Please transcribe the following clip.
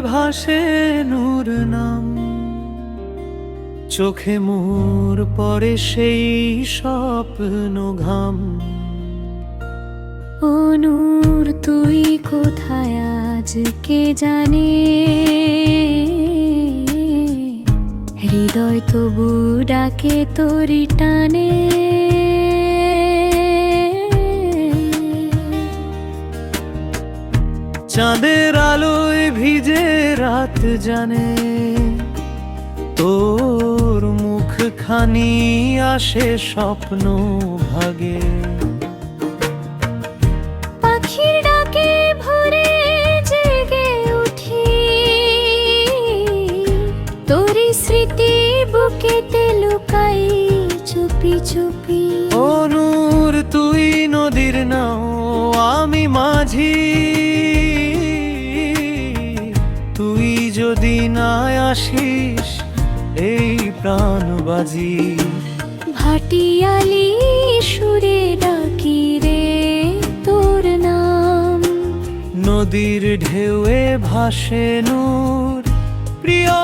ভাসে নূর নাম। চোখে মোর পরে সেই স্বপ্ন ঘাম। ও নূর, তুই কোথায় আজ, কে জানে? হৃদয় তবু ডাকে তোরি টানে। চাঁদের আলোয় ভিজে রাত জানে। তোর মুখখানি আসে স্বপ্ন ভাগে। পাখির ডাকে ভরে জেগে উঠি। তোরি স্মৃতি বুকেতে লুকাই চুপি চুপি। ও নূর তুই নদীর নাও আমি মাঝি। যদি না আসিস এই প্রাণ বাজি। ভাটিয়ালি সুরে ডাকি রে তোর নাম। নদীর ঢেউয়ে ভাসে নূর প্রিয়